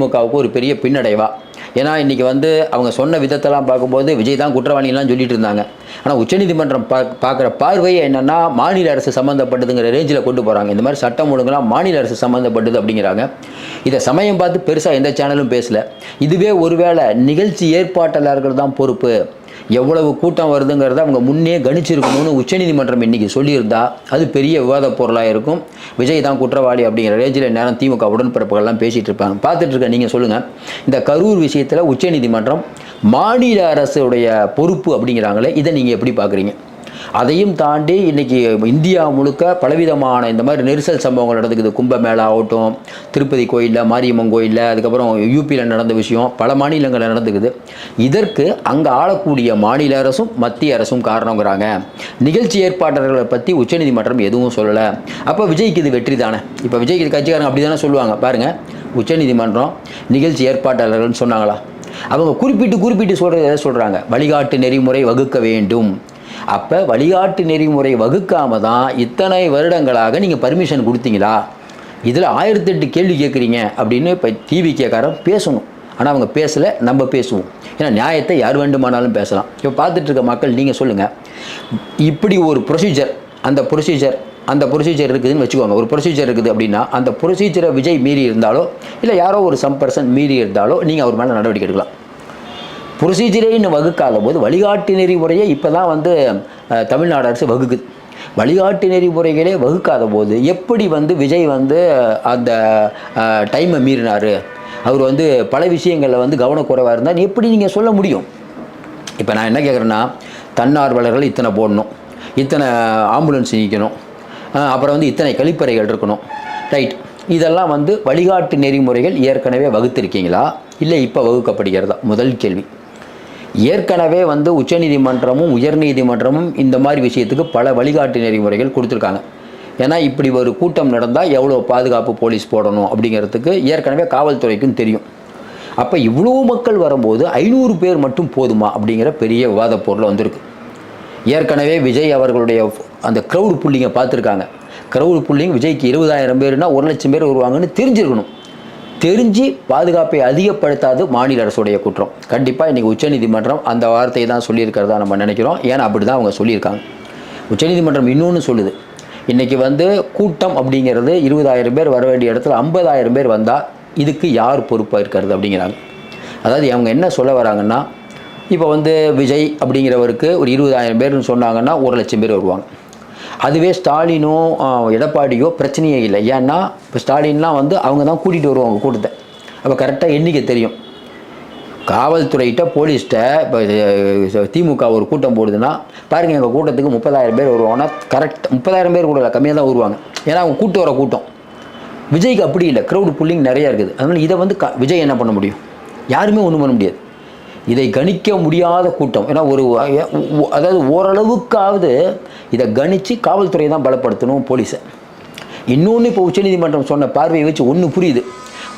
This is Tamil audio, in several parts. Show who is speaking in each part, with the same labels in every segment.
Speaker 1: திமுகவுக்கு ஒரு பெரிய பின்னடைவா. ஏன்னா இன்னைக்கு வந்து அவங்க சொன்ன விதத்தெல்லாம் பார்க்கும்போது விஜய் தான் குற்றவாளிலாம் சொல்லிட்டு இருந்தாங்க. ஆனால் உச்சநீதிமன்றம் பா பார்க்குற பார்வையை என்னன்னா மாநில அரசு சம்மந்தப்பட்டதுங்கிற ரேஞ்சில் கொண்டு போகிறாங்க இந்த மாதிரி சட்டம் ஒழுங்குலாம் மாநில அரசு சம்மந்தப்பட்டது அப்படிங்கிறாங்க. இதை சமயம் பார்த்து பெருசாக எந்த சேனலும் பேசல. இதுவே ஒருவேளை நிகழ்ச்சி ஏற்பாட்டாளர்கள் தான் பொறுப்பு. எவ்வளவு கூட்டம் வருதுங்கிறத அவங்க முன்னே கணிச்சிருக்கணும்னு உச்சநீதிமன்றம் இன்றைக்கி சொல்லியிருந்தா அது பெரிய விவாத பொருளாக இருக்கும். விஜய் தான் குற்றவாளி அப்படிங்கிற ரேஞ்சில் நேரம் திமுக உடன்பிறப்புகள்லாம் பேசிகிட்டு இருப்பாங்க. பார்த்துட்டு இருக்க நீங்கள் சொல்லுங்கள் இந்த கரூர் விஷயத்தில் உச்சநீதிமன்றம் மாநில அரசுடைய பொறுப்பு அப்படிங்கிறாங்களே இதை நீங்கள் எப்படி பார்க்குறீங்க? அதையும் தாண்டி இன்னைக்கு இந்தியா முழுக்க பலவிதமான இந்த மாதிரி நெரிசல் சம்பவங்கள் நடந்துக்குது. கும்பமேளா ஆகட்டும் திருப்பதி கோயிலில் மாரியம்மன் கோயிலில் அதுக்கப்புறம் யூபியில் நடந்த விஷயம் பல மாநிலங்களில் நடந்துக்குது. இதற்கு அங்கே ஆளக்கூடிய மாநில அரசும் மத்திய அரசும் காரணங்கிறாங்க. நிகழ்ச்சி ஏற்பாட்டாளர்களை பற்றி உச்சநீதிமன்றம் எதுவும் சொல்லலை. அப்போ விஜய்க்கு இது வெற்றி தானே? இப்போ விஜய்க்கு இது கட்சிக்காரங்க அப்படி தானே சொல்லுவாங்க. பாருங்கள் உச்சநீதிமன்றம் நிகழ்ச்சி ஏற்பாட்டாளர்கள்னு சொன்னாங்களா? அவங்க குறிப்பிட்டு குறிப்பிட்டு சொல்கிறது எதை சொல்கிறாங்க வழிகாட்டு நெறிமுறை வகுக்க வேண்டும். அப்போ வழிகாட்டு நெறிமுறை வகுக்காம தான் இத்தனை வருடங்களாக நீங்கள் பர்மிஷன் கொடுத்தீங்களா? இதில் ஆயிரத்தெட்டு கேள்வி கேட்குறீங்க அப்படின்னு இப்போ டிவி கேட்காரன் பேசணும். ஆனால் அவங்க பேசலை நம்ம பேசுவோம். ஏன்னா நியாயத்தை யார் வேண்டுமானாலும் பேசலாம். இப்போ பார்த்துட்டு இருக்க மக்கள் நீங்கள் சொல்லுங்கள் இப்படி ஒரு ப்ரொசீஜர் அந்த ப்ரொசீஜர் அந்த ப்ரொசீஜர் இருக்குதுன்னு வச்சுக்கோங்க. ஒரு ப்ரொசீஜர் இருக்குது அப்படின்னா அந்த ப்ரொசீஜரை விஜய் மீறி இருந்தாலோ இல்லை யாரோ ஒரு சம் பர்சன் மீறி இருந்தாலோ நீங்கள் அவர் மேலே நடவடிக்கை எடுக்கலாம். ப்ரொசீஜரைன்னு வகுக்காத போது வழிகாட்டு நெறிமுறையை இப்போ தான் வந்து தமிழ்நாடு அரசு வகுக்குது. வழிகாட்டு நெறிமுறைகளே வகுக்காத போது எப்படி வந்து விஜய் வந்து அந்த டைமை மீறினார்? அவர் வந்து பல விஷயங்களில் வந்து கவனக்குறைவாக இருந்தால் எப்படி நீங்கள் சொல்ல முடியும்? இப்போ நான் என்ன கேட்குறேன்னா தன்னார்வலர்கள் இத்தனை போடணும். இத்தனை ஆம்புலன்ஸ் நிற்கணும் அப்புறம் வந்து இத்தனை கழிப்பறைகள் இருக்கணும். ரைட். இதெல்லாம் வந்து வழிகாட்டு நெறிமுறைகள் ஏற்கனவே வகுத்திருக்கீங்களா? இல்லை இப்போ வகுக்கப்படுகிறதா? முதல் கேள்வி. ஏற்கனவே வந்து உச்சநீதிமன்றமும் உயர்நீதிமன்றமும் இந்த மாதிரி விஷயத்துக்கு பல வழிகாட்டு நெறிமுறைகள் கொடுத்துருக்காங்க. ஏன்னா இப்படி ஒரு கூட்டம் நடந்தால் எவ்வளோ பாதுகாப்பு போலீஸ் போடணும் அப்படிங்கிறதுக்கு ஏற்கனவே காவல்துறைக்கும் தெரியும். அப்போ இவ்வளோ மக்கள் வரும்போது ஐநூறு பேர் மட்டும் போதுமா அப்படிங்கிற பெரிய விவாத பொருள் வந்திருக்கு. ஏற்கனவே விஜய் அவர்களுடைய அந்த க்ரௌடு புள்ளிங்க பார்த்துருக்காங்க. க்ரௌடு புள்ளிங்க விஜய்க்கு இருபதாயிரம் பேர்னா ஒரு லட்சம் பேர் வருவாங்கன்னு தெரிஞ்சிருக்கணும். தெரிஞ்சு பாதுகாப்பை அதிகப்படுத்தாது மாநில அரசுடைய குற்றம். கண்டிப்பாக இன்றைக்கி உச்சநீதிமன்றம் அந்த வார்த்தையை தான் சொல்லியிருக்கிறதா நம்ம நினைக்கிறோம். ஏன்னா அப்படி தான் அவங்க சொல்லியிருக்காங்க. உச்சநீதிமன்றம் இன்னொன்று சொல்லுது. இன்றைக்கி வந்து கூட்டம் அப்படிங்கிறது இருபதாயிரம் பேர் வர வேண்டிய இடத்துல ஐம்பதாயிரம் பேர் வந்தால் இதுக்கு யார் பொறுப்பாக இருக்கிறது அப்படிங்கிறாங்க. அதாவது அவங்க என்ன சொல்ல வராங்கன்னா இப்போ வந்து விஜய் அப்படிங்கிறவருக்கு ஒரு இருபதாயிரம் பேர்னு சொன்னாங்கன்னா ஒரு லட்சம் பேர் வருவாங்க. அதுவே ஸ்டாலினோ எடப்பாடியோ பிரச்சனையே இல்லை. ஏன்னா இப்போ ஸ்டாலின்லாம் வந்து அவங்க தான் கூட்டிகிட்டு வருவாங்க கூட்டத்தை. அப்போ கரெக்டாக எண்ணிக்கை தெரியும். காவல்துறையிட்ட போலீஸ்கிட்ட இப்போ திமுக ஒரு கூட்டம் போடுதுன்னா பாருங்கள் எங்கள் கூட்டத்துக்கு முப்பதாயிரம் பேர் வருவாங்கன்னா கரெக்ட் முப்பதாயிரம் பேர் கூட இல்லை கம்மியாக தான் வருவாங்க. ஏன்னா அவங்க கூட்டு வர கூட்டம். விஜய்க்கு அப்படி இல்லை. க்ரௌடு புல்லிங் நிறையா இருக்குது. அதனால் இதை வந்து க விஜய் என்ன பண்ண முடியும்? யாருமே ஒன்றும் பண்ண முடியாது. இதை கணிக்க முடியாத கூட்டம். ஏன்னா ஒரு அதாவது ஓரளவுக்காவது இதை கணித்து காவல்துறையை தான் பலப்படுத்தணும் போலீஸை. இன்னொன்று இப்போ உச்சநீதிமன்றம் சொன்ன பார்வையை வச்சு ஒன்று புரியுது.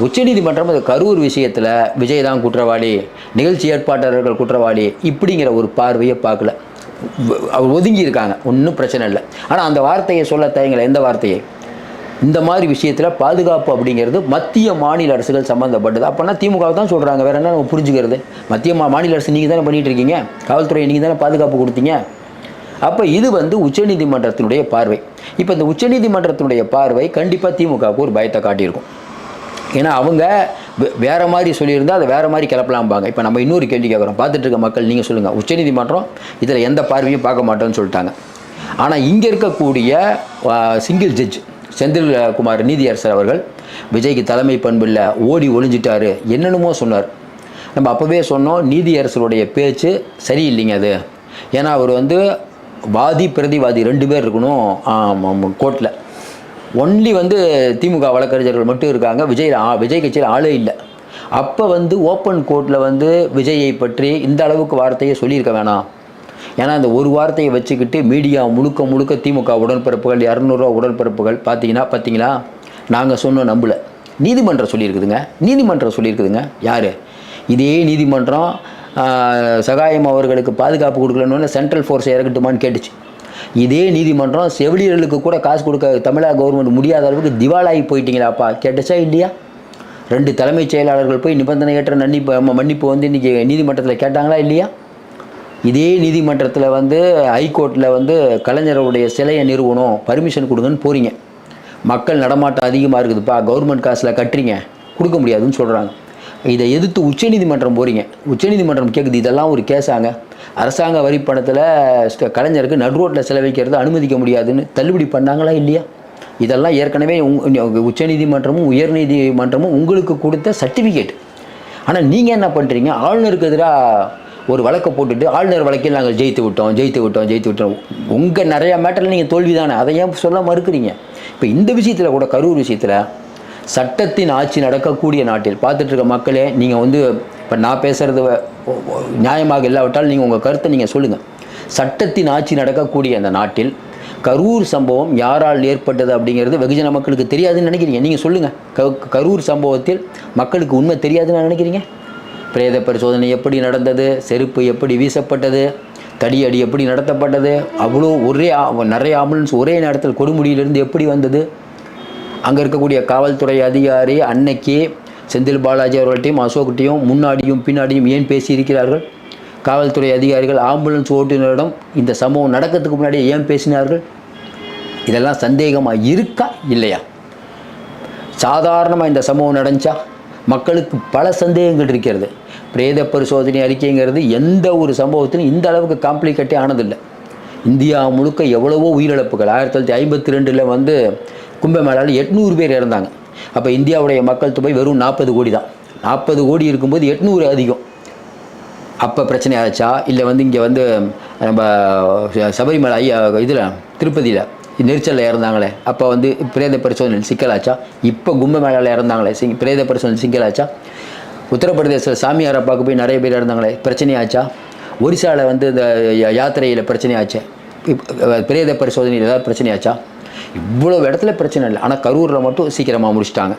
Speaker 1: உச்சநீதிமன்றம் அது கரூர் விஷயத்தில் விஜய் தான் குற்றவாளி நிகழ்ச்சி ஏற்பாட்டாளர்கள் குற்றவாளி இப்படிங்கிற ஒரு பார்வையை பார்க்கல. அவர் ஒதுங்கி இருக்காங்க ஒன்றும் பிரச்சனை இல்லை. ஆனால் அந்த வார்த்தையை சொல்ல தயங்கலை. எந்த வார்த்தையை? இந்த மாதிரி விஷயத்தில் பாதுகாப்பு அப்படிங்கிறது மத்திய மாநில அரசுகள் சம்மந்தப்பட்டது அப்போனா திமுக தான் சொல்கிறாங்க வேற என்ன நம்ம புரிஞ்சுக்கிறது? மத்திய மா மாநில அரசு நீங்கள் தானே பண்ணிட்டு இருக்கீங்க? காவல்துறை நீங்கள் தானே பாதுகாப்பு கொடுத்தீங்க? அப்போ இது வந்து உச்சநீதிமன்றத்தினுடைய பார்வை. இப்போ இந்த உச்சநீதிமன்றத்தினுடைய பார்வை கண்டிப்பாக திமுகவுக்கு ஒரு பயத்தை காட்டியிருக்கும். ஏன்னா அவங்க வே- வேற மாதிரி சொல்லியிருந்தால் அதை வேற மாதிரி கிளப்பலாம்பாங்க. இப்போ நம்ம இன்னொரு கேள்வி கேட்குறோம். பார்த்துட்டு இருக்க மக்கள் நீங்கள் சொல்லுங்கள் உச்சநீதிமன்றம் இதில் எந்த பார்வையும் பார்க்க மாட்டோம்னு சொல்லிட்டாங்க. ஆனால் இங்கே இருக்கக்கூடிய சிங்கிள் ஜட்ஜ் செந்தில்குமார் நீதியரசர் அவர்கள் விஜய்க்கு தலைமை பண்பில் ஓடி ஒளிஞ்சிட்டாரு என்னென்னமோ சொன்னார். நம்ம அப்போவே சொன்னோம் நீதியரசருடைய பேச்சு சரியில்லைங்க அது. ஏன்னா அவர் வந்து வாதி பிரதிவாதி ரெண்டு பேர் இருக்கணும் கோர்ட்டில் ஒன்லி வந்து திமுக வழக்கறிஞர்கள் மட்டும் இருக்காங்க விஜய் விஜய் கட்சியில் ஆளே இல்லை. அப்போ வந்து ஓப்பன் கோர்ட்டில் வந்து விஜயை பற்றி இந்த அளவுக்கு வார்த்தையை சொல்லியிருக்க வேணாம். ஏன்னா அந்த ஒரு வார்த்தையை வச்சுக்கிட்டு மீடியா முழுக்க முழுக்க திமுக உடன்பிறப்புகள் இரநூறுவா உடன்பிறப்புகள் பார்த்தீங்கன்னா பார்த்தீங்களா? நாங்கள் சொன்னோம் நம்பல. நீதிமன்றம் சொல்லியிருக்குதுங்க. நீதிமன்றம் சொல்லியிருக்குதுங்க. யார்? இதே நீதிமன்றம் சகாயம் அவர்களுக்கு பாதுகாப்பு கொடுக்கலன்னு சென்ட்ரல் ஃபோர்ஸ் இறக்கட்டுமான்னு கேட்டுச்சு. இதே நீதிமன்றம் செவிலியர்களுக்கு கூட காசு கொடுக்க தமிழக கவர்மெண்ட் முடியாத அளவுக்கு திவாலாகி போயிட்டீங்களாப்பா? கேட்டுச்சா இல்லையா? ரெண்டு தலைமைச் செயலாளர்கள் போய் நிபந்தனையற்ற நன்னிப்பு மன்னிப்பு வந்து இன்றைக்கி நீதிமன்றத்தில் கேட்டாங்களா இல்லையா? இதே நீதிமன்றத்தில் வந்து ஹைகோர்ட்டில் வந்து கலைஞருடைய சிலையை நிறுவனம் பர்மிஷன் கொடுங்கன்னு போகிறீங்க மக்கள் நடமாட்டம் அதிகமாக இருக்குதுப்பா கவர்மெண்ட் காசில் கட்டுறீங்க கொடுக்க முடியாதுன்னு சொல்கிறாங்க இதை எதிர்த்து உச்சநீதிமன்றம் போகிறீங்க உச்சநீதிமன்றம் கேட்குது இதெல்லாம் ஒரு கேஸாங்க அரசாங்க வரி பணத்தில் கலைஞருக்கு நடுரோட்டில் செலவழிக்கிறது அனுமதிக்க முடியாதுன்னு தள்ளுபடி பண்ணாங்களா இல்லையா? இதெல்லாம் ஏற்கனவே உங் உச்சநீதிமன்றமும் உயர்நீதிமன்றமும் உங்களுக்கு கொடுத்த சர்டிஃபிகேட் ஆனால் நீங்கள் என்ன பண்ணுறீங்க ஆளுநருக்கு எதிராக ஒரு வழக்கை போட்டுட்டு ஆளுநர் வழக்கில் நாங்கள் ஜெயித்து விட்டோம் ஜெயித்து விட்டோம் ஜெயித்து விட்டோம். உங்கள் நிறையா மேட்டரில் நீங்கள் தோல்வி தானே அதை ஏன் சொல்ல மறுக்கிறீங்க? இப்போ இந்த விஷயத்தில் கூட கரூர் விஷயத்தில் சட்டத்தின் ஆட்சி நடக்கக்கூடிய நாட்டில் பார்த்துட்டு இருக்க மக்களே நீங்கள் வந்து இப்போ நான் பேசுகிறது நியாயமாக இல்லாவிட்டால் நீங்கள் உங்கள் கருத்தை நீங்கள் சொல்லுங்கள் சட்டத்தின் ஆட்சி நடக்கக்கூடிய அந்த நாட்டில் கரூர் சம்பவம் யாரால் ஏற்பட்டது அப்படிங்கிறது வெகுஜன மக்களுக்கு தெரியாதுன்னு நினைக்கிறீங்க. நீங்கள் சொல்லுங்கள் க கரூர் சம்பவத்தில் மக்களுக்கு உண்மை தெரியாதுன்னு நினைக்கிறீங்க? பிரேத பரிசோதனை எப்படி நடந்தது? செருப்பு எப்படி வீசப்பட்டது? தடியடி எப்படி நடத்தப்பட்டது? அவ்வளோ ஒரே நிறைய ஆம்புலன்ஸ் ஒரே நேரத்தில் கொடுமுடியிலிருந்து எப்படி வந்தது? அங்கே இருக்கக்கூடிய காவல்துறை அதிகாரி அன்னைக்கு செந்தில் பாலாஜி அவர்கள்ட்டையும் அசோக்கிட்டையும் முன்னாடியும் பின்னாடியும் ஏன் பேசியிருக்கிறார்கள்? காவல்துறை அதிகாரிகள் ஆம்புலன்ஸ் ஓட்டுநரிடம் இந்த சம்பவம் நடக்கிறதுக்கு முன்னாடி ஏன் பேசினார்கள்? இதெல்லாம் சந்தேகமாக இருக்கா? இல்லையா? சாதாரணமாக இந்த சம்பவம் நடந்துச்சா? மக்களுக்கு பல சந்தேகங்கள் இருக்கிறது. பிரேத பரிசோதனை அறிக்கைங்கிறது எந்த ஒரு சம்பவத்திலும் இந்த அளவுக்கு காம்ப்ளிகேட்டே ஆனதில்லை. இந்தியா முழுக்க எவ்வளவோ உயிரிழப்புகள். ஆயிரத்தி தொள்ளாயிரத்தி ஐம்பத்தி ரெண்டில் வந்து கும்பமேளாவில் எட்நூறு பேர் இறந்தாங்க. அப்போ இந்தியாவுடைய மக்கள் தொகை வெறும் நாற்பது கோடி தான். நாற்பது கோடி இருக்கும்போது எட்நூறு அதிகம். அப்போ பிரச்சனை ஆச்சா? இல்லை வந்து இங்கே வந்து நம்ம சபரிமலை ஐயா இதில் திருப்பதியில் நெரிச்சலில் இறந்தாங்களே. அப்போ வந்து பிரேத பரிசோதனை சிக்கலாச்சா? இப்போ கும்பமேளாவில் இறந்தாங்களே. சிங் பிரேத பரிசோதனை சிக்கலாச்சா? உத்தரப்பிரதேசத்தில் சாமியாரை பார்க்க போய் நிறைய பேர் இருந்தாங்களே பிரச்சனையாச்சா? ஒரிசாவில் வந்து இந்த யாத்திரையில் பிரச்சனையாச்சு? பிரேத பரிசோதனையில் ஏதாவது பிரச்சனையாச்சா? இவ்வளோ இடத்துல பிரச்சனை இல்லை. ஆனால் கரூரில் மட்டும் சீக்கிரமாக முடிச்சிட்டாங்க.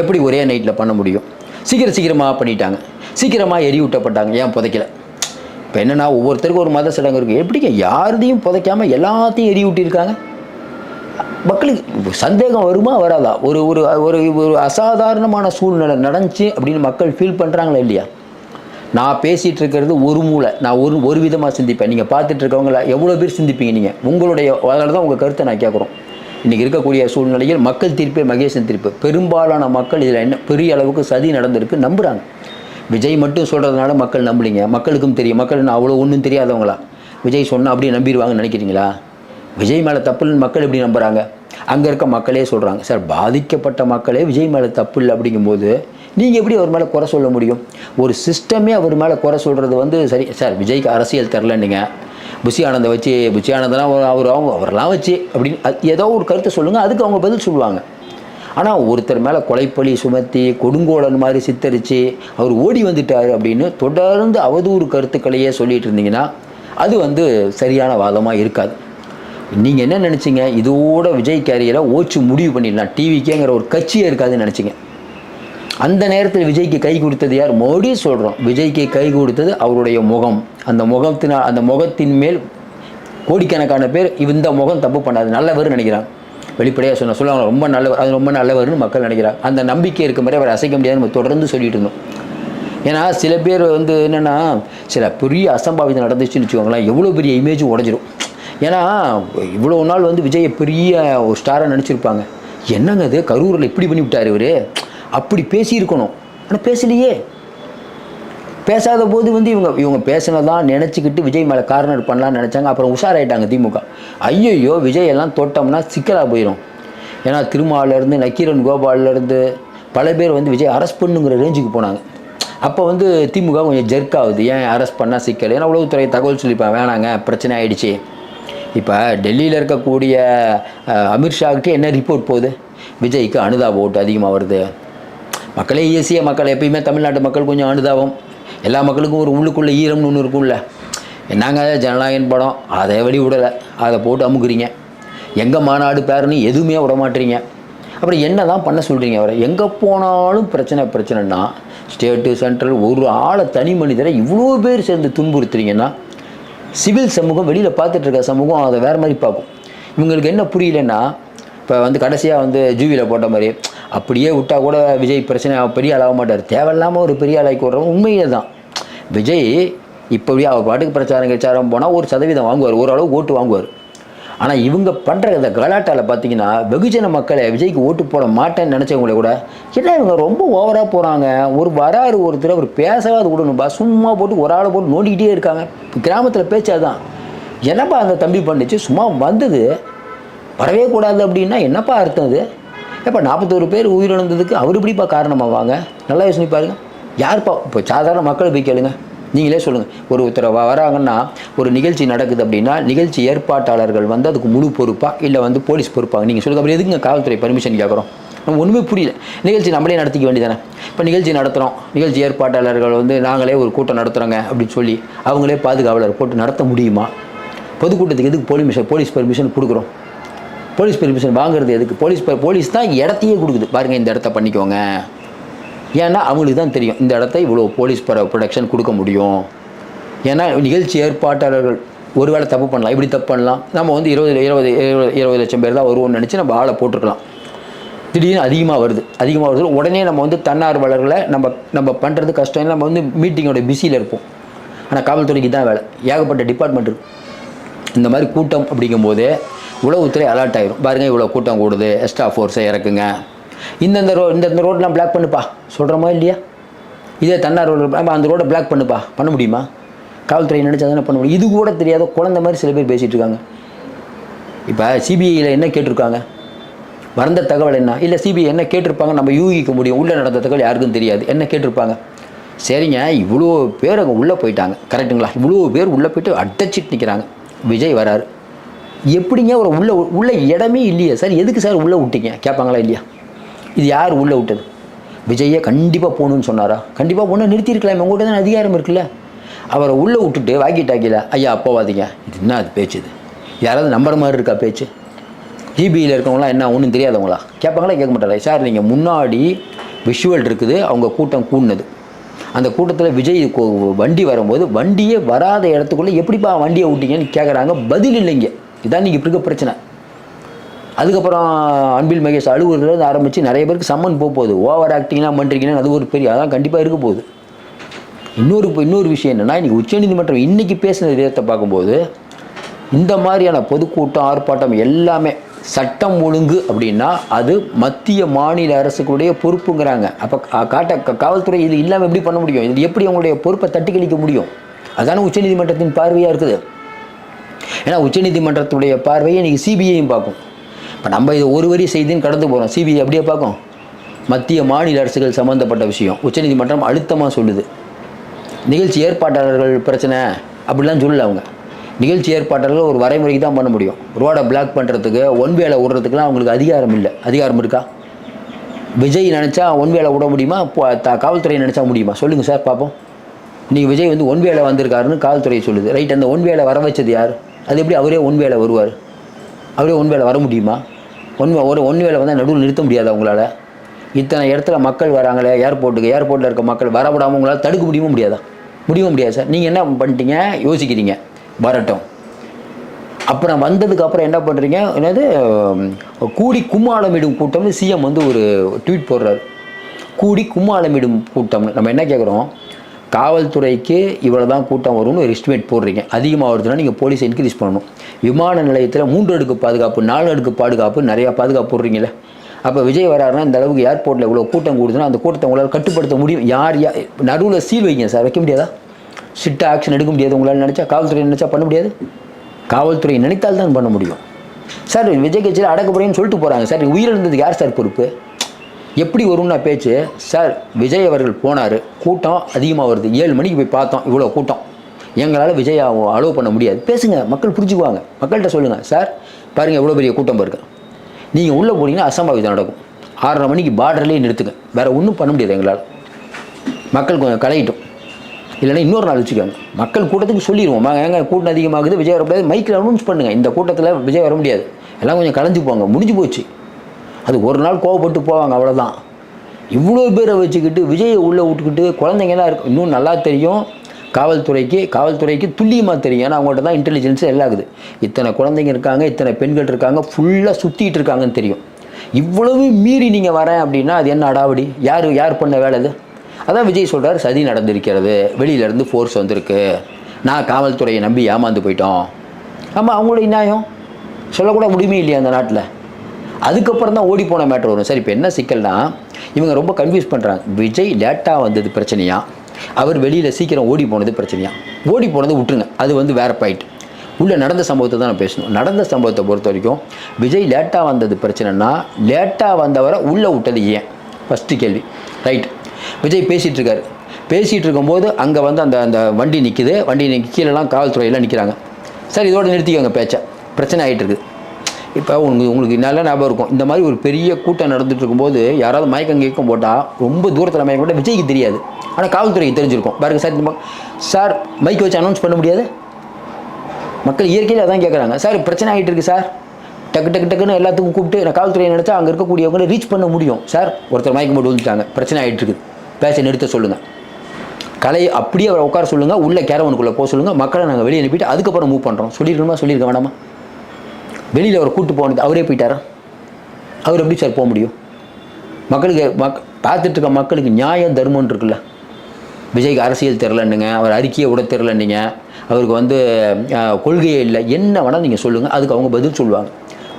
Speaker 1: எப்படி ஒரே நைட்டில் பண்ண முடியும்? சீக்கிரம் சீக்கிரமாக பண்ணிட்டாங்க. சீக்கிரமாக எரியூட்டப்பட்டாங்க ஏன் புதைக்கல? இப்போ என்னென்னா ஒவ்வொருத்தருக்கும் ஒரு மத சடங்கு இருக்குது எப்படிங்க யாருதையும் புதைக்காமல் எல்லாத்தையும் எரியூட்டியிருக்காங்க மக்களுக்கு சந்தேகம் வருமா வராதா? ஒரு ஒரு ஒரு ஒரு அசாதாரணமான சூழ்நிலை நடந்துச்சு அப்படின்னு மக்கள் ஃபீல் பண்ணுறாங்களா இல்லையா? நான் பேசிகிட்டு இருக்கிறது ஒரு மூளை. நான் ஒரு ஒரு விதமாக சிந்திப்பேன். நீங்கள் பார்த்துட்டு இருக்கவங்கள எவ்வளோ பேர் சிந்திப்பீங்க நீங்கள் உங்களுடைய அதனால தான் உங்கள் கருத்தை நான் கேட்குறோம். இன்றைக்கி இருக்கக்கூடிய சூழ்நிலையில் மக்கள் தீர்ப்பே மகேசன் தீர்ப்பு. பெரும்பாலான மக்கள் இதில் என்ன பெரிய அளவுக்கு சதி நடந்திருக்கு நம்புகிறாங்க விஜய் மட்டும் சொல்கிறதுனால மக்கள் நம்புலிங்க. மக்களுக்கும் தெரியும். மக்கள் அவ்வளோ ஒன்றும் தெரியாதவங்களா? விஜய் சொன்னால் அப்படியே நம்பிடுவாங்கன்னு நினைக்கிறீங்களா? விஜய் மேலே தப்புன்னு மக்கள் எப்படி நம்புகிறாங்க அங்கே இருக்க மக்களே சொல்கிறாங்க சார் பாதிக்கப்பட்ட மக்களே விஜய் மேலே தப்பு இல்லை. அப்படிங்கும்போது நீங்கள் எப்படி அவர் மேலே குறை சொல்ல முடியும்? ஒரு சிஸ்டமே அவர் மேலே குறை சொல்கிறது வந்து சரி சார் விஜய்க்கு அரசியல் தெரிலன்னுங்க. புஷி ஆனந்தை வச்சு புஷி ஆனந்தெலாம் அவர் அவங்க அவரெல்லாம் வச்சு அப்படின்னு அது ஏதோ ஒரு கருத்தை சொல்லுங்கள் அதுக்கு அவங்க பதில் சொல்லுவாங்க. ஆனால் ஒருத்தர் மேலே கொலைப்பழி சுமத்தி கொடுங்கோலன் மாதிரி சித்தரித்து அவர் ஓடி வந்துட்டார் அப்படின்னு தொடர்ந்து அவதூறு கருத்துக்களையே சொல்லிட்டு இருந்தீங்கன்னா அது வந்து சரியான வாதமாக இருக்காது. நீங்கள் என்ன நினச்சிங்க? இதோட விஜய் கேரியரை ஓச்சு முடிவு பண்ணிடலாம். டிவிக்கேங்கிற ஒரு கட்சியே இருக்காதுன்னு நினச்சிங்க. அந்த நேரத்தில் விஜய்க்கு கை கொடுத்தது யார்? மறுபடியும் சொல்கிறோம் விஜய்க்கு கை கொடுத்தது அவருடைய முகம். அந்த முகத்தினால் அந்த முகத்தின் மேல் கோடிக்கணக்கான பேர் இந்த முகம் தப்பு பண்ணாது. நல்லவர்னு நினைக்கிறான். வெளிப்படையாக சொன்ன சொல்லுவாங்க ரொம்ப நல்லவர் அது ரொம்ப நல்லவர்னு மக்கள் நினைக்கிறாங்க. அந்த நம்பிக்கை இருக்க மாதிரி அவர் அசைக்க முடியாதுன்னு நம்ம தொடர்ந்து சொல்லிட்டு இருந்தோம். ஏன்னா சில பேர் வந்து என்னென்னா சில பெரிய அசம்பாவிதம் நடந்துச்சுன்னு வச்சுக்கோங்களேன் எவ்வளோ பெரிய இமேஜும் உடஞ்சிரும். ஏன்னா இவ்வளோ நாள் வந்து விஜயை பெரிய ஒரு ஸ்டாராக நினச்சிருப்பாங்க. என்னங்க அது கரூரில் இப்படி பண்ணி விட்டார் இவர்? அப்படி பேசியிருக்கணும். ஆனால் பேசலையே. பேசாத போது வந்து இவங்க இவங்க பேசினதான் நினச்சிக்கிட்டு விஜய் மேலே கார்னர் பண்ணலான்னு நினச்சாங்க. அப்புறம் உஷாராயிட்டாங்க திமுக. ஐயையோ விஜய் எல்லாம் தோட்டம்னா சிக்கலாக போயிடும் ஏன்னா திருமாவிலேருந்து நக்கீரன் கோபால்லேருந்து பல பேர் வந்து விஜய் அரெஸ்ட் பண்ணுங்கிற ரேஞ்சுக்கு போனாங்க. அப்போ வந்து திமுக கொஞ்சம் ஜெர்க் ஆகுது. ஏன் அரெஸ்ட் பண்ணால் சிக்கல்? ஏன்னா உளவுத்துறை தகவல் சொல்லிப்பேன் வேணாங்க பிரச்சனை ஆகிடுச்சி இப்போ டெல்லியில் இருக்கக்கூடிய அமித்ஷாவுக்கு என்ன ரிப்போர்ட் போகுது? விஜய்க்கு அனுதாப ஓட்டு அதிகமாக வருது. மக்களே ஈஸியாக மக்கள் எப்பயுமே தமிழ்நாட்டு மக்கள் கொஞ்சம் அனுதாபம். எல்லா மக்களுக்கும் ஒரு உள்ளுக்குள்ளே ஈரம்னு ஒன்று இருக்கும்ல. என்னங்க ஜனநாயகன் படம்? அதை வழி விடலை. அதை போட்டு அமுக்குறீங்க. எங்கே மாநாடு பேருன்னு எதுவுமே விட மாட்டீங்க. அப்புறம் என்ன தான் பண்ண சொல்கிறீங்க அவரை? எங்கே போனாலும் பிரச்சனை பிரச்சனைனா ஸ்டேட்டு சென்ட்ரல் ஒரு ஆளை தனி மனிதரை இவ்வளோ பேர் சேர்ந்து துன்புறுத்துறீங்கன்னா சிவில் சமூகம் வெளியில் பார்த்துட்டு இருக்க சமூகம் அதை வேறு மாதிரி பார்க்கும். இவங்களுக்கு என்ன புரியலன்னா இப்போ வந்து கடைசியாக வந்து ஜூவியில் போட்ட மாதிரி அப்படியே விட்டா கூட விஜய் பிரச்சனை பெரிய ஆளாக மாட்டார். தேவையில்லாமல் ஒரு பெரிய ஆளாக்கி விட்றவங்க உண்மையிலே தான். விஜய் இப்படி அவர் பாட்டுக்கு பிரச்சாரம் கச்சாரம் போனால் ஒரு சதவீதம் வாங்குவார் ஓரளவு ஓட்டு வாங்குவார். ஆனால் இவங்க பண்ணுற இந்த கலாட்டாவில் பார்த்தீங்கன்னா வெகுஜன மக்களை விஜய்க்கு ஓட்டு போட மாட்டேன்னு நினச்சவங்களே கூட என்ன இவங்க ரொம்ப ஓவராக போகிறாங்க ஒரு வராரு ஒருத்தர் அவர் பேசவாது விடணும்பா சும்மா போட்டு ஒரு ஆளை போட்டு நோண்டிக்கிட்டே இருக்காங்க. கிராமத்தில் பேச்சாதான் என்னப்பா அந்த தம்பி பண்ணிச்சு? சும்மா வந்தது. வரவே கூடாது அப்படின்னா என்னப்பா அர்த்தம் அது? ஏப்பா நாற்பத்தோரு பேர் உயிரிழந்ததுக்கு அவர் எப்படிப்பா காரணமாவாங்க? நல்லா யோசனை பாருங்க. யாருப்பா? இப்போ சாதாரண மக்கள் போய் கேளுங்க. நீங்களே சொல்லுங்கள் ஒரு ஒருத்தர் வராங்கன்னா ஒரு நிகழ்ச்சி நடக்குது அப்படின்னா நிகழ்ச்சி ஏற்பாட்டாளர்கள் வந்து அதுக்கு முழு பொறுப்பாக இல்லை வந்து போலீஸ் பொறுப்பாங்க. நீங்கள் சொல்லுங்கள் அப்புறம் எதுக்குங்க காவல்துறை பர்மிஷன் கேட்குறோம் நம்ம ஒன்றுமே புரியல. நிகழ்ச்சி நம்மளே நடத்திக்க வேண்டியதானே? இப்போ நிகழ்ச்சி நடத்துகிறோம் நிகழ்ச்சி ஏற்பாட்டாளர்கள் வந்து நாங்களே ஒரு கூட்டம் நடத்துகிறோங்க அப்படின்னு சொல்லி அவங்களே பாதுகாவலர் போட்டு நடத்த முடியுமா? பொதுக்கூட்டத்துக்கு எதுக்கு போலீஸ் போலீஸ் பர்மிஷன் கொடுக்குறோம்? போலீஸ் பெர்மிஷன் வாங்குறது எதுக்கு? போலீஸ் போலீஸ் தான் இடத்தையே கொடுக்குது. பாருங்கள் இந்த இடத்த பண்ணிக்கோங்க. ஏன்னா அவங்களுக்கு தான் தெரியும் இந்த இடத்த இவ்வளோ போலீஸ் ப்ரொடக்ஷன் கொடுக்க முடியும். ஏன்னா நிகழ்ச்சி ஏற்பாட்டாளர்கள் ஒருவேளை தப்பு பண்ணலாம் இப்படி தப்பு பண்ணலாம். நம்ம வந்து இருபது இருபது இருபது இருபது லட்சம் பேர் தான் வருவோம்னு நினச்சி நம்ம ஆளை போட்டிருக்கலாம். திடீர்னு அதிகமாக வருது. அதிகமாக வருது. உடனே நம்ம வந்து தன்னார்வலர்களை நம்ம நம்ம பண்ணுறது கஷ்டம். இல்லை நம்ம வந்து மீட்டிங்கோட பிஸியில் இருப்போம். ஆனால் காவல்துறைக்கு தான் வேலை. ஏகப்பட்ட டிபார்ட்மெண்ட் இருக்கு. இந்த மாதிரி கூட்டம் அப்படிங்கும்போது உளவுத்துறை அலர்ட் ஆகிடும் பாருங்க இவ்வளோ கூட்டம் கூடுது. எக்ஸ்ட்ரா ஃபோர்ஸை இறக்குங்க. இந்தந்த ரோ இந்தந்த ரோடெலாம் பிளாக் பண்ணுப்பா. சொல்கிறோமா இல்லையா? இதே தன்னார்வலர் நம்ம அந்த ரோடை பிளாக் பண்ணுப்பா. பண்ண முடியுமா? காவல்துறை நினச்சா தானே பண்ண முடியும். இது கூட தெரியாத குழந்தை மாதிரி சில பேர் பேசிகிட்டு இருக்காங்க. இப்போ சிபிஐயில் என்ன கேட்டிருக்காங்க? வந்த தகவல் என்ன? இல்லை சிபிஐ என்ன கேட்டிருப்பாங்க நம்ம யூகிக்க முடியும். உள்ளே நடந்த தகவல் யாருக்கும் தெரியாது. என்ன கேட்டிருப்பாங்க? சரிங்க இவ்வளோ பேர் அங்கே உள்ளே போயிட்டாங்க. கரெக்ட்டுங்களா? இவ்வளோ பேர் உள்ளே போயிட்டு அடைச்சிட்டு நிற்கிறாங்க விஜய் வராரு. எப்படிங்க ஒரு உள்ள உள்ள இடமே இல்லையே. சார் எதுக்கு சார் உள்ளே விட்டீங்க? கேட்பாங்களா இல்லையா? இது யார் உள்ளே விட்டது? விஜயை கண்டிப்பாக போகணுன்னு சொன்னாரா? கண்டிப்பாக போகணும் நிறுத்தியிருக்கலாம். உங்கள்கிட்ட தான் அதிகாரம் இருக்குல்ல? அவரை உள்ளே விட்டுட்டு வாக்கி டாக்கியில் ஐயா போவாதீங்க. இது என்ன அது பேச்சு இது? யாராவது நம்புற மாதிரி இருக்கா பேச்சு? ஜிபியில் இருக்கவங்களாம் என்ன ஒன்றும் தெரியாதவங்களா? கேட்பாங்களா கேட்க மாட்டாரா சார் நீங்கள் முன்னாடி விஷுவல் இருக்குது. அவங்க கூட்டம் கூடினது. அந்த கூட்டத்தில் விஜய் வண்டி வரும்போது வண்டியே வராத இடத்துக்குள்ளே எப்படிப்பா வண்டியை விட்டீங்கன்னு கேட்குறாங்க பதில் இல்லைங்க. இதான் நீங்கள் இருக்க பிரச்சனை. அதுக்கப்புறம் அன்பில் மகேஷ் அழுகுறது ஆரம்பித்து நிறைய பேருக்கு சம்மன் போக போகுது ஓவர் ஆக்டிங்லாம் பண்ணுறீங்கன்னா அது ஒரு பெரிய அதான் கண்டிப்பாக இருக்க போகுது. இன்னொரு இன்னொரு விஷயம் என்னென்னா இன்றைக்கி உச்சநீதிமன்றம் இன்றைக்கி பேசின விதத்தை பார்க்கும்போது இந்த மாதிரியான பொதுக்கூட்டம் ஆர்ப்பாட்டம் எல்லாமே சட்டம் ஒழுங்கு அப்படின்னா அது மத்திய மாநில அரசுக்குடைய பொறுப்புங்கிறாங்க. அப்போ காட்ட காவல்துறை இது இல்லாமல் எப்படி பண்ண முடியும்? இது எப்படி அவங்களுடைய பொறுப்பை தட்டி கழிக்க முடியும்? அதான உச்சநீதிமன்றத்தின் பார்வையாக இருக்குது. ஏன்னா உச்சநீதிமன்றத்துடைய பார்வையை இன்றைக்கி சிபிஐயும் பார்க்கும். இப்போ நம்ம இது ஒரு வரி செய்தின்னு கடந்து போகிறோம் சிபிஐ அப்படியே பார்க்கும் மத்திய மாநில அரசுகள் சம்மந்தப்பட்ட விஷயம். உச்சநீதிமன்றம் அழுத்தமாக சொல்லுது. நிகழ்ச்சி ஏற்பாட்டாளர்கள் பிரச்சனை அப்படிலாம் சொல்லல அவங்க. நிகழ்ச்சி ஏற்பாட்டாளர்கள் ஒரு வரைமுறைக்கு தான் பண்ண முடியும். ரோடை பிளாக் பண்ணுறதுக்கு ஒன் வேலை விடுறதுக்குலாம் அவங்களுக்கு அதிகாரம் இல்லை. அதிகாரம் இருக்கா? விஜய் நினச்சா ஒன் வேலை விட முடியுமா? இப்போ த- காவல்துறை நினச்சா முடியுமா? சொல்லுங்கள் சார் பார்ப்போம். நீங்கள் விஜய் வந்து ஒன் வேலை வந்திருக்காருன்னு காவல்துறை சொல்லுது. ரைட் அந்த ஒன் வேலை வர வச்சது யார்? அது எப்படி அவரே ஒன் வேலை வருவார்? அவரே ஒன் வேலை வர முடியுமா? ஒன் ஒரு ஒன் வேலை வந்தால் நடுவில் நிறுத்த முடியாது அவங்களால. இத்தனை இடத்துல மக்கள் வராங்களே ஏர்போர்ட்டுக்கு ஏர்போர்ட்டில் இருக்க மக்கள் வர விடாமல் உங்களால் தடுக்க முடியவும் முடியாதா? முடியவும் முடியாது சார். நீங்கள் என்ன பண்ணிட்டீங்க? யோசிக்கிறீங்க. வரட்டும். அப்புறம் வந்ததுக்கு அப்புறம் என்ன பண்ணுறீங்க என்னது கூடி கும்மாளமிடும் கூட்டம்னு சிஎம் வந்து ஒரு ட்வீட் போடுறாரு. கூடி கும்மாளமிடும் கூட்டம்னு நம்ம என்ன கேட்குறோம் காவல்துறைக்கு இவ்வளோ தான் கூட்டம் வரும்னு ஒரு எஸ்டிமேட் போடுறீங்க. அதிகமாக வருதுன்னா நீங்கள் போலீஸை இன்க்ரீஸ் பண்ணணும். விமான நிலையத்தில் மூன்று அடுக்கு பாதுகாப்பு நாலு அடுக்கு பாதுகாப்பு நிறையா பாதுகாப்பு போடுறீங்களே அப்போ விஜய் வராருன்னா இந்த அளவுக்கு ஏர்போர்ட்டில் இவ்வளோ கூட்டம் கூடுதுன்னா அந்த கூட்டத்தை உங்களால் கட்டுப்படுத்த முடியும். யார் யா நடுவில் சீல் வைங்க சார். வைக்க முடியாதா? ஸ்ட்ரிக்டாக ஆக்ஷன் எடுக்க முடியாது உங்களால் நினச்சா. காவல்துறை நினச்சா பண்ண முடியாது? காவல்துறை நினைத்தால் தான் பண்ண முடியும். சார் விஜய் கட்சியில் அடக்கப்படுறேன்னு சொல்லிட்டு போகிறாங்க சார் உயிரிழந்ததுக்கு யார் சார் பொறுப்பு? எப்படி வரும்னா பேச்சு? சார் விஜய் அவர்கள் போனார். கூட்டம் அதிகமாக வருது. ஏழு மணிக்கு போய் பார்த்தோம். இவ்வளோ கூட்டம். எங்களால் விஜய் அலோவ் பண்ண முடியாது. பேசுங்க. மக்கள் புரிஞ்சுக்குவாங்க. மக்கள்கிட்ட சொல்லுங்கள் சார் பாருங்கள் எவ்வளோ பெரிய கூட்டம் பாருங்க. நீங்கள் உள்ளே போனீங்கன்னா அசம்பாவிதம் நடக்கும். ஆறரை மணிக்கு பார்டர்லேயே நிறுத்துங்க. வேறு ஒன்றும் பண்ண முடியாது எங்களால். மக்கள் கொஞ்சம் கலையிட்டும் இல்லைன்னா இன்னொரு நாள் வச்சுக்கோங்க. மக்கள் கூட்டத்துக்கு சொல்லிடுவோம். ஏங்க கூட்டம் அதிகமாகுது. விஜய் வரக்கூடாது. மைக்கில் அனௌன்ஸ் பண்ணுங்கள் இந்த கூட்டத்தில் விஜய் வர முடியாது. எல்லாம் கொஞ்சம் கலைஞ்சு போங்க. முடிஞ்சு போச்சு. அது ஒரு நாள் கோவப்பட்டு போவாங்க அவ்வளோதான் இவ்வளோ பேரை வச்சுக்கிட்டு விஜயை உள்ளே விட்டுக்கிட்டு குழந்தைங்கலாம் இருக்கும் இன்னும் நல்லா தெரியும் காவல்துறைக்கு. காவல்துறைக்கு துல்லியமாக தெரியும். ஏன்னா அவங்கள்ட்ட தான் இன்டெலிஜென்ஸ் எல்லாம் இருக்குது. இத்தனை குழந்தைங்க இருக்காங்க இத்தனை பெண்கள் இருக்காங்க ஃபுல்லாக சுற்றிட்டு இருக்காங்கன்னு தெரியும். இவ்வளவு மீறி நீங்கள் வரேன் அப்படின்னா அது என்ன அடாவடி? யார் யார் பண்ண வேலை அது? அதான் விஜய் சொல்கிறார் சதி நடந்திருக்கிறது. வெளியிலேருந்து ஃபோர்ஸ் வந்திருக்கு. நான் காவல்துறையை நம்பி ஏமாந்து போயிட்டோம். ஆமாம் அவங்களுடைய நியாயம். சொல்லக்கூட முடியுமே இல்லையா அந்த நாட்டில்? அதுக்கப்புறம் தான் ஓடி போன மேட்ரு வரும். சரி இப்போ என்ன சிக்கல்னா இவங்க ரொம்ப கன்ஃபியூஸ் பண்ணுறாங்க விஜய் லேட்டாக வந்தது பிரச்சனையா? அவர் வெளியில் சீக்கிரம் ஓடி போனது பிரச்சனையா? ஓடி போனது விட்டுருங்க. அது வந்து வேற பாயிண்ட் உள்ளே நடந்த சம்பவத்தை தான் நான் பேசணும். நடந்த சம்பவத்தை பொறுத்த வரைக்கும் விஜய் லேட்டாக வந்தது பிரச்சனைனா லேட்டாக வந்தவரை உள்ளே விட்டது ஏன்? ஃபஸ்ட்டு கேள்வி. ரைட் விஜய் பேசிகிட்டு இருக்காரு. பேசிகிட்டு இருக்கும்போது அங்கே வந்து அந்த அந்த வண்டி நிற்குது வண்டி நிக்க கீழெல்லாம் காவல்துறையெல்லாம் நிற்கிறாங்க சார் இதோடு நிறுத்திக்கோங்க பேச்சை. பிரச்சனை ஆகிட்டு இருக்குது இப்போ உங்களுக்கு உங்களுக்கு நல்ல ஞாபகம் இருக்கும். இந்த மாதிரி ஒரு பெரிய கூட்டம் நடந்துட்டு இருக்கும்போது யாராவது மயக்கம் கேட்கும் போட்டால் ரொம்ப தூரத்தில் மயக்கம் போட்டால் விஜய்க்கு தெரியாது. ஆனால் காவல்துறைக்கு தெரிஞ்சிருக்கும். பாருங்க சார் சார் மைக் வச்சு அனௌன்ஸ் பண்ண முடியாது? மக்கள் இயற்கையில் அதான் கேட்குறாங்க சார் பிரச்சனை ஆகிட்டு இருக்கு சார். டக்கு டக்கு டக்குன்னு எல்லாத்துக்கும் கூப்பிட்டு நான் காவல்துறையை நினச்சா அங்கே இருக்கக்கூடியவங்களை ரீச் பண்ண முடியும். சார் ஒருத்தர் மயக்கம் போட்டு வந்துட்டாங்க. பிரச்சனை ஆகிட்டு இருக்குது. பேச நிறுத்த சொல்லுங்கள் கலையை அப்படியே அவரை உட்கார சொல்லுங்கள் உள்ளே கேரவனுக்குள்ளே போக சொல்லுங்கள் மக்களை நாங்கள் வெளியே அனுப்பிட்டு அதுக்கப்புறம் மூவ் பண்ணுறோம் சொல்லியிருக்கணுமா? சொல்லியிருக்க வேணாமா வெளியில் அவர் கூட்டு போனது அவரே போயிட்டாரா? அவர் எப்படி சார் போக முடியும்? மக்களுக்கு மக் பார்த்துட்டு இருக்க மக்களுக்கு நியாயம் தர்மம் இருக்குல்ல? விஜய்க்கு அரசியல் தெரிலன்னுங்க அவர் அறிக்கையை விட தெரிலன்னீங்க அவருக்கு வந்து கொள்கையே இல்லை. என்ன வேணால் நீங்கள் சொல்லுங்கள் அதுக்கு அவங்க பதில் சொல்லுவாங்க.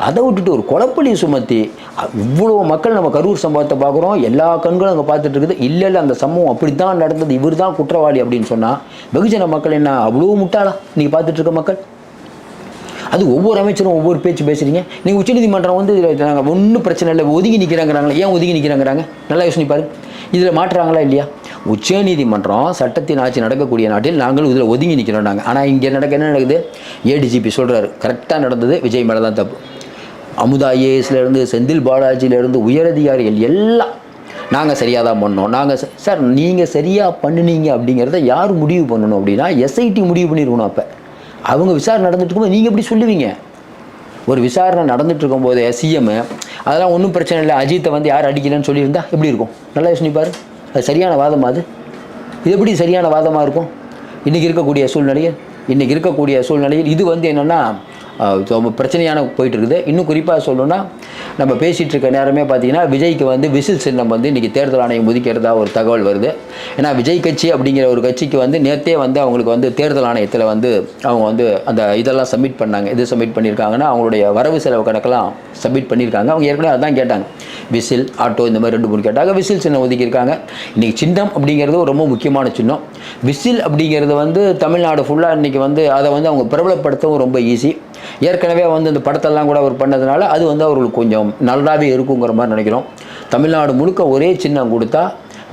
Speaker 1: அதை விட்டுட்டு ஒரு குழப்பலி சுமத்தி இவ்வளோ மக்கள் நம்ம கரூர் சம்பவத்தை பார்க்குறோம் எல்லா கண்களும் அங்கே பார்த்துட்டு இருக்குது. இல்லை இல்லை அந்த சம்பவம் அப்படி தான் நடந்தது இவர் தான் குற்றவாளி அப்படின்னு சொன்னால் வெகுஜன மக்கள் என்ன அவ்வளோ முட்டாளா? நீங்கள் பார்த்துட்டு இருக்க மக்கள்? அது ஒவ்வொரு அமைச்சரும் ஒவ்வொரு பேச்சு பேசுறீங்க. நீங்கள் உச்சநீதிமன்றம் வந்து இதில் நாங்கள் ஒன்றும் பிரச்சனை இல்லை. ஒதுங்கி நிற்கிறாங்கிறாங்களே ஏன் ஒதுங்கி நிற்கிறாங்கிறாங்க நல்லா யோசனை பாரு இதில் மாற்றுறாங்களா இல்லையா? உச்சநீதிமன்றம் சட்டத்தின் ஆட்சி நடக்கக்கூடிய நாட்டில் நாங்கள் இதில் ஒதுங்கி நிற்கிறோம் நாங்கள் ஆனால் இங்கே நடக்க என்ன நடக்குது? ஏடிஜிபி சொல்கிறாரு கரெக்டாக நடந்தது. விஜய் மேலே தான் தப்பு. அமுதா ஐஏஎஸ்லேருந்து செந்தில் பாலாஜியிலேருந்து உயரதிகாரிகள் எல்லாம் நாங்கள் சரியாக தான் பண்ணோம். நாங்கள் சார் நீங்கள் சரியாக பண்ணுனீங்க அப்படிங்கிறத யார் முடிவு பண்ணணும் அப்படின்னா எஸ்ஐடி முடிவு பண்ணிருக்கணும் அப்போ. அவங்க விசாரணை நடந்துட்டு இருக்கும்போது நீங்கள் எப்படி சொல்லுவீங்க? ஒரு விசாரணை நடந்துட்டு இருக்கும்போது சிஎம் அதெல்லாம் ஒன்றும் பிரச்சனை இல்லை. அஜித்தை வந்து யார் அடிக்கலன்னு சொல்லியிருந்தா எப்படி இருக்கும்? நல்லா யோசனை அது சரியான வாதமாக அது? இது எப்படி சரியான வாதமாக இருக்கும்? இன்றைக்கி இருக்கக்கூடிய சூழ்நிலையில் இன்றைக்கி இருக்கக்கூடிய சூழ்நிலையில் இது வந்து என்னென்னா ரொம்ப பிரச்சனையான போயிட்டு இருக்குது. இன்னும் குறிப்பாக சொல்லணும்னா நம்ம பேசிகிட்டு இருக்க நேரமே பார்த்தீங்கன்னா விஜய்க்கு வந்து விசில் சின்னம் வந்து இன்றைக்கி தேர்தல் ஆணையம் ஒதுக்கிறதா ஒரு தகவல் வருது. ஏன்னா விஜய் கட்சி அப்படிங்கிற ஒரு கட்சிக்கு வந்து நேற்றே வந்து அவங்களுக்கு வந்து தேர்தல் ஆணையத்தில் வந்து அவங்க வந்து அந்த இதெல்லாம் சப்மிட் பண்ணாங்க. இது சப்மிட் பண்ணியிருக்காங்கன்னா அவங்களுடைய வரவு செலவு கணக்கெல்லாம் சப்மிட் பண்ணியிருக்காங்க. அவங்க ஏற்கனவே அதான் கேட்டாங்க. விசில் ஆட்டோ இந்த மாதிரி ரெண்டு மூணு கேட்டாங்க. விசில் சின்னம் ஒதுக்கியிருக்காங்க. இன்றைக்கி சின்னம் அப்படிங்கிறது ரொம்ப முக்கியமான சின்னம். விசில் அப்படிங்கிறது வந்து தமிழ்நாடு ஃபுல்லாக இன்றைக்கி வந்து அதை வந்து அவங்க பிரபலப்படுத்தவும் ரொம்ப ஈஸி ஏற்கனவே வந்து இந்த படத்தெல்லாம் கூட அவர் பண்ணதுனால அது வந்து அவர்களுக்கு கொஞ்சம் கொஞ்சம் நல்லாவே இருக்குங்கிற மாதிரி நினைக்கிறோம். தமிழ்நாடு முழுக்க ஒரே சின்னம் கொடுத்தா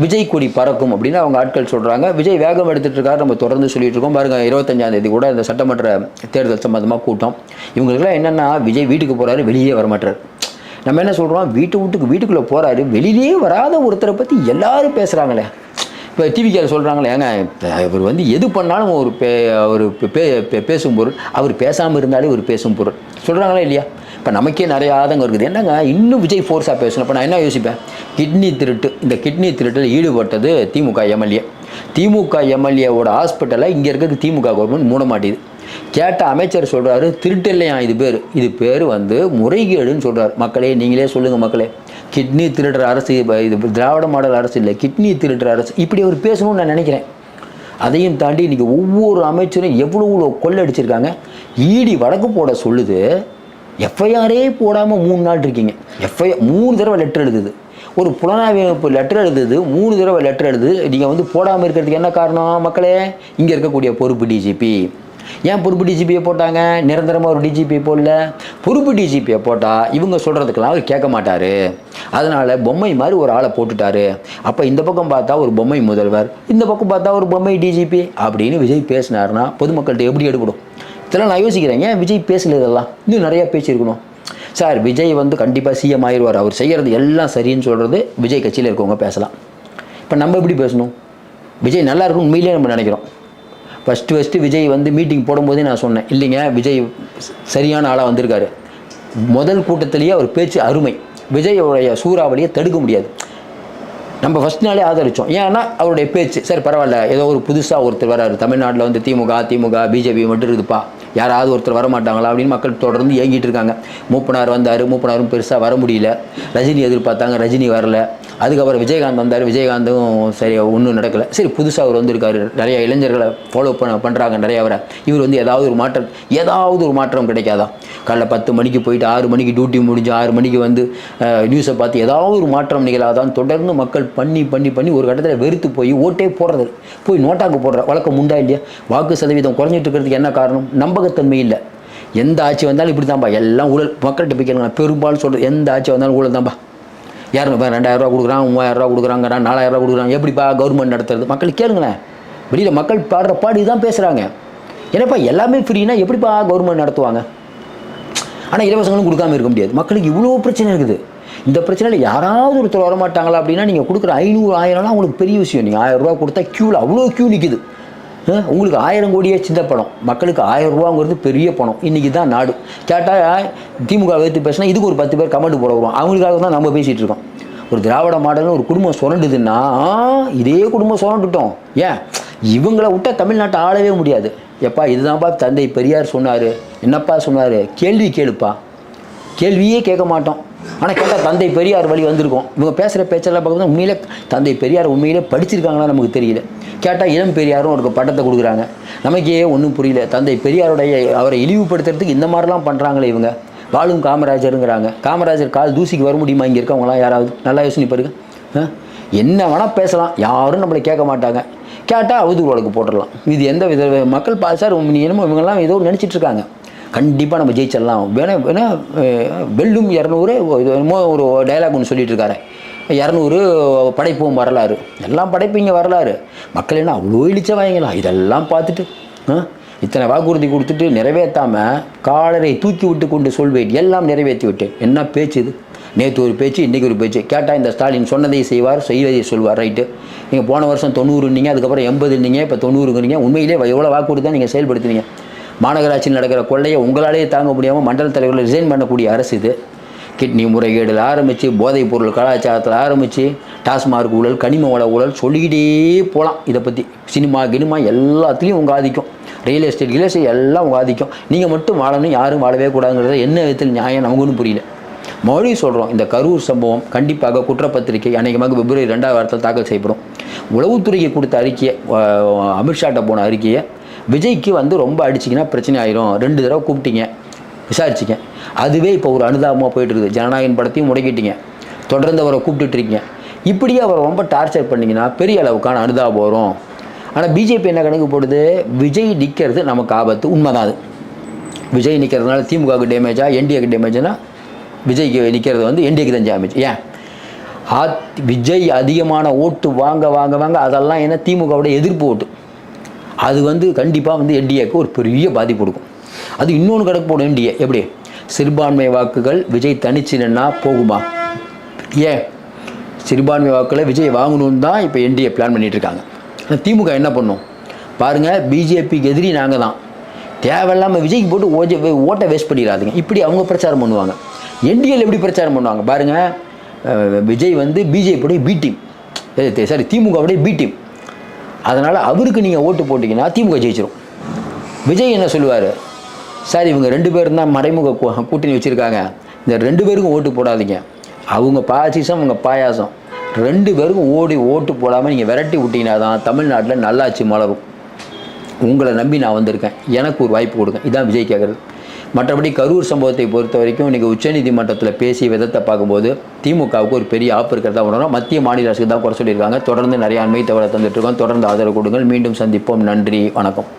Speaker 1: விஜய் கொடி பறக்கும் அப்படின்னு அவங்க ஆட்கள் சொல்கிறாங்க விஜய் வேகம் எடுத்துகிட்டு இருக்காரு. நம்ம தொடர்ந்து சொல்லிட்டு இருக்கோம். பாருங்க இருபத்தஞ்சாம் தேதி கூட இந்த சட்டமன்ற தேர்தல் சம்மந்தமாக கூட்டம். இவங்களுக்குலாம் என்னென்னா விஜய் வீட்டுக்கு போகிறாரு வெளியே வரமாட்டார். நம்ம என்ன சொல்கிறோம் வீட்டு வீட்டுக்கு வீட்டுக்குள்ளே போகிறாரு வெளியிலே வராத ஒருத்தரை பற்றி எல்லாரும் பேசுகிறாங்களே இப்போ டிவிக்கார் சொல்கிறாங்களே ஏங்க இவர் வந்து எது பண்ணாலும் ஒரு பே ஒரு பேசும் பொருள். அவர் பேசாமல் இருந்தாலே ஒரு பேசும் பொருள். சொல்கிறாங்களா இல்லையா? இப்போ நமக்கே நிறைய ஆதங்கம் இருக்குது. என்னங்க? இன்னும் விஜய் ஃபோர்ஸாக பேசணும். இப்போ நான் என்ன யோசிப்பேன்? கிட்னி திருட்டு இந்த கிட்னி திருட்டில் ஈடுபட்டது திமுக எம்எல்ஏ திமுக எம்எல்ஏவோட ஹாஸ்பிட்டலை இங்கே இருக்கிறது திமுக கவர்மெண்ட் மூட மாட்டேது கேட்ட அமைச்சர் சொல்கிறாரு திருட்டு இல்லையா இது பேர்? இது பேர் வந்து முறைகேடுன்னு சொல்கிறார் மக்களே நீங்களே சொல்லுங்கள் மக்களே. கிட்னி திருடுற அரசு இது திராவிட மாடல் அரசு இல்லை கிட்னி திருடுற அரசு. இப்படி அவர் பேசணும்னு நான் நினைக்கிறேன். அதையும் தாண்டி இன்றைக்கி ஒவ்வொரு அமைச்சரும் எவ்வளோ எவ்வளோ கொள்ளடிச்சிருக்காங்க ஈடி வழக்கு போட சொல்லுது எஃப்ஐஆரே போடாமல் மூணு நாள் இருக்கீங்க. எஃப்ஐஆர் மூணு தடவை லெட்டர் எழுதுது. ஒரு புலனாய்வு லெட்டர் எழுதுது மூணு தடவை லெட்டர் எழுதுது. நீங்கள் வந்து போடாமல் இருக்கிறதுக்கு என்ன காரணம் மக்களே? இங்கே இருக்கக்கூடிய பொறுப்பு டிஜிபி ஏன் பொறுப்பு டிஜிபியை போட்டாங்க? நிரந்தரமாக ஒரு டிஜிபியை போடல. பொறுப்பு டிஜிபியை போட்டால் இவங்க சொல்கிறதுக்கெல்லாம் அவர் கேட்க மாட்டார். அதனால் பொம்மை மாதிரி ஒரு ஆளை போட்டுட்டாரு. அப்போ இந்த பக்கம் பார்த்தா ஒரு பொம்மை முதல்வர் இந்த பக்கம் பார்த்தா ஒரு பொம்மை டிஜிபி அப்படின்னு விஜய் பேசினார்னா பொதுமக்கள்கிட்ட எப்படி எடுக்கணும் இதெல்லாம் நான் யோசிக்கிறேன். ஏன் விஜய் பேசல இதெல்லாம்? இன்னும் நிறையா பேச்சு இருக்கணும். சார் விஜய் வந்து கண்டிப்பாக சிஎம் ஆயிடுவார் அவர் செய்கிறது எல்லாம் சரின்னு சொல்கிறது விஜய் கட்சியில் இருக்கவங்க பேசலாம். இப்போ நம்ம எப்படி பேசணும்? விஜய் நல்லா இருக்கும் உண்மையிலே நம்ம நினைக்கிறோம். ஃபஸ்ட்டு ஃபஸ்ட்டு விஜய் வந்து மீட்டிங் போடும்போதே நான் சொன்னேன். இல்லைங்க விஜய் சரியான ஆளாக வந்திருக்காரு. முதல் கூட்டத்திலேயே அவர் பேச்சு அருமை. விஜயோடைய சூறாவளியை தடுக்க முடியாது. நம்ம ஃபஸ்ட் நாளே ஆதரித்தோம் ஏன்னா அவருடைய பேச்சு சரி பரவாயில்ல. ஏதோ ஒரு புதுசாக ஒருத்தர் வராரு. தமிழ்நாட்டில் வந்து திமுக திமுக பிஜேபி மட்டும் இருக்குதுப்பா. யாராவது ஒருத்தர் வர மாட்டாங்களா அப்படின்னு மக்கள் தொடர்ந்து ஏங்கிட்டு இருக்காங்க. மூப்பனார் வந்தார் மூப்பனாரும் பெருசாக வர முடியல. ரஜினி எதிர்பார்த்தாங்க ரஜினி வரல. அதுக்கப்புறம் விஜயகாந்த் வந்தார். விஜயகாந்தும் சரி ஒன்றும் நடக்கலை. சரி புதுசாக அவர் வந்திருக்காரு. நிறைய இளைஞர்களை ஃபாலோ பண்ண பண்ணுறாங்க நிறைய அவரை. இவர் வந்து ஏதாவது ஒரு மாற்றம் ஏதாவது ஒரு மாற்றம் கிடைக்காதா? காலைல பத்து மணிக்கு போயிட்டு ஆறு மணிக்கு டியூட்டி முடிஞ்சு ஆறு மணிக்கு வந்து நியூஸை பார்த்து ஏதாவது ஒரு மாற்றம் நிகழாதான் தொடர்ந்து மக்கள் பண்ணி பண்ணி பண்ணி ஒரு கட்டத்தில் வெறுத்து போய் ஓட்டே போடுறது போய் நோட்டாக்கு போடுற வழக்கம் உண்டா இல்லையா? வாக்கு சதவீதம் குறைஞ்சிட்டு இருக்கிறதுக்கு என்ன காரணம்? நம்பகத்தன்மை இல்லை. எந்த ஆட்சி வந்தாலும் இப்படி தான்ப்பா எல்லாம் ஊழல். மக்கள்கிட்ட போய் கேளுங்க. பெரும்பாலும் சொல்கிறது எந்த ஆட்சி வந்தாலும் ஊழல் தான்ப்பா இரநூறுபா ரெண்டாயிரரூவா கொடுக்குறான் மூவாயிரரூவா கொடுக்குறாங்கிறான் நாலாயிரரூவா கொடுக்குறாங்க எப்படிப்பா கவர்மெண்ட் நடத்துறது? மக்களுக்கு கேளுங்களேன். வெளியில் மக்கள் பாடுற பாடு தான் பேசுகிறாங்க ஏன்னாப்பா எல்லாமே ஃப்ரீனா எப்படிப்பா கவர்மெண்ட் நடத்துவாங்க? ஆனால் இலவசங்களும் கொடுக்காம இருக்க முடியாது. மக்களுக்கு இவ்வளோ பிரச்சனை இருக்குது. இந்த பிரச்சனையில் யாராவது ஒருத்தர் வரமாட்டாங்களா அப்படின்னா நீங்கள் கொடுக்குற ஐநூறு ஆயிரம்லாம் உங்களுக்கு பெரிய விஷயம். நீங்கள் ஆயிரம் ரூபா கொடுத்தா க்யூவில் அவ்வளோ க்யூ நிற்குது உங்களுக்கு ஆயிரம் கோடியே சின்ன பணம். மக்களுக்கு ஆயிரம் ரூபாங்கிறது பெரிய பணம். இன்றைக்கி தான் நாடு. கேட்டால் திமுக வைத்து பேசினா இதுக்கு ஒரு பத்து பேர் கமெண்ட் போட வருவோம் அவங்களுக்காக தான் நம்ம பேசிகிட்டு இருக்கோம். ஒரு திராவிட மாடல்னு ஒரு குடும்பம் சுரண்டுதுன்னா இதே குடும்பம் சுரண்டுட்டோம். ஏன்? இவங்கள விட்டா தமிழ்நாட்டை ஆளவே முடியாது. எப்பா இதுதான்ப்பா தந்தை பெரியார் சொன்னார். என்னப்பா சொன்னார்? கேள்வி கேளுப்பா. கேள்வியே கேட்க மாட்டோம். ஆனால் கேட்டால் தந்தை பெரியார் வழி வந்திருக்கோம். இவங்க பேசுகிற பேச்செல்லாம் பார்க்கும்போது உண்மையிலே தந்தை பெரியார் உண்மையிலே படிச்சிருக்காங்களா நமக்கு தெரியல. கேட்டால் இளம் பெரியாரும் ஒரு பட்டத்தை கொடுக்குறாங்க. நமக்கே ஒன்றும் புரியல. தந்தை பெரியாருடைய அவரை இழிவுபடுத்துறதுக்கு இந்த மாதிரிலாம் பண்ணுறாங்களே இவங்க. வாழும் காமராஜருங்கிறாங்க. காமராஜர் கால் தூசிக்கு வர முடியுமா? இங்கே இருக்கவங்களாம் யாராவது? நல்லா யோசனை பாருங்க. ஆ? என்ன வேணால் பேசலாம். யாரும் நம்மளை கேட்க மாட்டாங்க. கேட்டால் அவதூறு போட்டுடலாம். இது எந்த வித மக்கள் பா சார் நீ என்னமோ இவங்கெல்லாம் ஏதோ நினச்சிட்ருக்காங்க கண்டிப்பாக நம்ம ஜெயிச்சிடலாம். வேணா வேணா வெல்லும் இரநூறு என்னமோ ஒரு டைலாக் ஒன்று சொல்லிட்டு இருக்காரு. இரநூறு படைப்போம் வரலாறு. எல்லாம் படைப்பீங்க வரலாறு. மக்கள் என்ன அவ்வளோ இழிச்சவாங்களா இதெல்லாம் பார்த்துட்டு ஆ? இத்தனை வாக்குறுதி கொடுத்துட்டு நிறைவேற்றாமல் காலரை தூக்கி விட்டு கொண்டு சொல்வேன். எல்லாம் நிறைவேற்றி விட்டேன். என்ன பேச்சு இது? நேற்று ஒரு பேச்சு இன்றைக்கி ஒரு பேச்சு. கேட்டால் இந்த ஸ்டாலின் சொன்னதை செய்வார் செய்வதை சொல்வார். ரைட்டு. நீங்கள் போன வருஷம் தொண்ணூறுன்னீங்க அதுக்கப்புறம் எண்பதுன்னீங்க இப்போ தொண்ணூறுங்கிறீங்க. உண்மையிலே எவ்வளோ வாக்குறுதி தான் நீங்கள் செயல்படுத்துனீங்க? மாநகராட்சியில் நடக்கிற கொள்ளையை உங்களாலேயே தாங்க முடியாமல் மண்டல தலைவர்கள் ரிசைன் பண்ணக்கூடிய அரசு இது. கிட்னி முறைகேடில் ஆரம்பித்து போதைப் பொருள் கலாச்சாரத்தில் ஆரம்பித்து டாஸ்மார்க் ஊழல் கனிம வள ஊழல் சொல்லிக்கிட்டே போகலாம் இதை பற்றி சினிமா கினிமா எல்லாத்துலேயும் உங்கள் ஆதிக்கம். ரியல் எஸ்டேட் ரியல் எஸ்டேட் எல்லாம் உங்கள் ஆதிக்கம். நீங்கள் மட்டும் வாழணும் யாரும் வாழவே கூடாதுங்கிறத என்ன விதத்தில் நியாயம் நமக்கு ஒன்றும் புரியல. மறுபடியும் சொல்கிறோம் இந்த கரூர் சம்பவம் கண்டிப்பாக குற்றப்பத்திரிகை அநேகமாக பிப்ரவரி ரெண்டாவது வாரத்தில் தாக்கல் செய்யப்படும். உளவுத்துறைக்கு கொடுத்த அறிக்கையை அமித்ஷாட்ட போன அறிக்கையை விஜய்க்கு வந்து ரொம்ப அடிச்சிங்கன்னா பிரச்சனை ஆயிரும். ரெண்டு தடவை கூப்பிட்டீங்க விசாரிச்சிங்க அதுவே இப்போ ஒரு அனுதாபமாக போயிட்டு இருக்குது ஜனநாயகன் படத்தையும் முடக்கிட்டீங்க. தொடர்ந்து அவரை கூப்பிட்டுட்ருக்கீங்க. இப்படியே அவரை ரொம்ப டார்ச்சர் பண்ணிங்கன்னா பெரிய அளவுக்கான அனுதாபம் வரும். ஆனால் பிஜேபி என்ன கணக்கு போடுது? விஜய் நிற்கிறது நமக்கு ஆபத்து. உண்மைதான் அது. விஜய் நிற்கிறதுனால திமுகவுக்கு டேமேஜா என்டிஏக்கு டேமேஜ்னா விஜய்க்கு நிற்கிறது வந்து என்டிஏக்கு தான் டேமேஜ் ஏன்? ஆத் விஜய் அதிகமான ஓட்டு வாங்க வாங்க வாங்க அதெல்லாம் ஏன்னா திமுகவோட எதிர்ப்பு ஓட்டு. அது வந்து கண்டிப்பாக வந்து என்டிஏக்கு ஒரு பெரிய பாதிப்பு கொடுக்கும். அது இன்னொன்று கணக்கு போடும் என்டிஏ எப்படி? சிறுபான்மை வாக்குகள் விஜய் தனிச்சு நின்னா போகுமா? ஏன்? சிறுபான்மை வாக்குகளை விஜய் வாங்கணும்னு தான் இப்போ என்டிஏ பிளான் பண்ணிகிட்டு இருக்காங்க திமுக என்ன பண்ணும்? பாருங்கள் பிஜேபிக்கு எதிரி நாங்கள் தான். தேவையில்லாமல் விஜய்க்கு போட்டு ஓஜ ஓட்டை வேஸ்ட் பண்ணிடாதீங்க. இப்படி அவங்க பிரச்சாரம் பண்ணுவாங்க. என்டிஏல எப்படி பிரச்சாரம் பண்ணுவாங்க? பாருங்கள் விஜய் வந்து பிஜேபியோடைய பி டீம் சாரி திமுகவுடைய பி டீம் அதனால் அவருக்கு நீங்கள் ஓட்டு போட்டிங்கன்னா திமுக ஜெயிச்சிடும் விஜய் என்ன சொல்லுவார்? சார் இவங்க ரெண்டு பேரும் தான் மறைமுக கூட்டணி வச்சுருக்காங்க. இந்த ரெண்டு பேருக்கும் ஓட்டு போடாதீங்க. அவங்க பாசிசம் அவங்க பாயாசம். ரெண்டு பேருக்கும் ஓடி ஓட்டு போடாமல் நீங்கள் விரட்டி விட்டீங்கன்னா தான் தமிழ்நாட்டில் நல்லாட்சி மலரும். உங்களை நம்பி நான் வந்திருக்கேன். எனக்கு ஒரு வாய்ப்பு கொடுங்க. இதான் விஜய் கேட்குறது மற்றபடி கரூர் சம்பவத்தை பொறுத்த வரைக்கும் இன்றைக்கி உச்சநீதிமன்றத்தில் பேசிய விதத்தை பார்க்கும்போது திமுகவுக்கு ஒரு பெரிய ஆப்பு இருக்கிறதா உணரும் மத்திய மாநில அரசுக்கு தான் குறை சொல்லியிருக்காங்க. தொடர்ந்து நிறைய அண்மை தகவலை தந்துட்டு இருக்கோம். தொடர்ந்து ஆதரவு கொடுங்கள். மீண்டும் சந்திப்போம். நன்றி. வணக்கம்.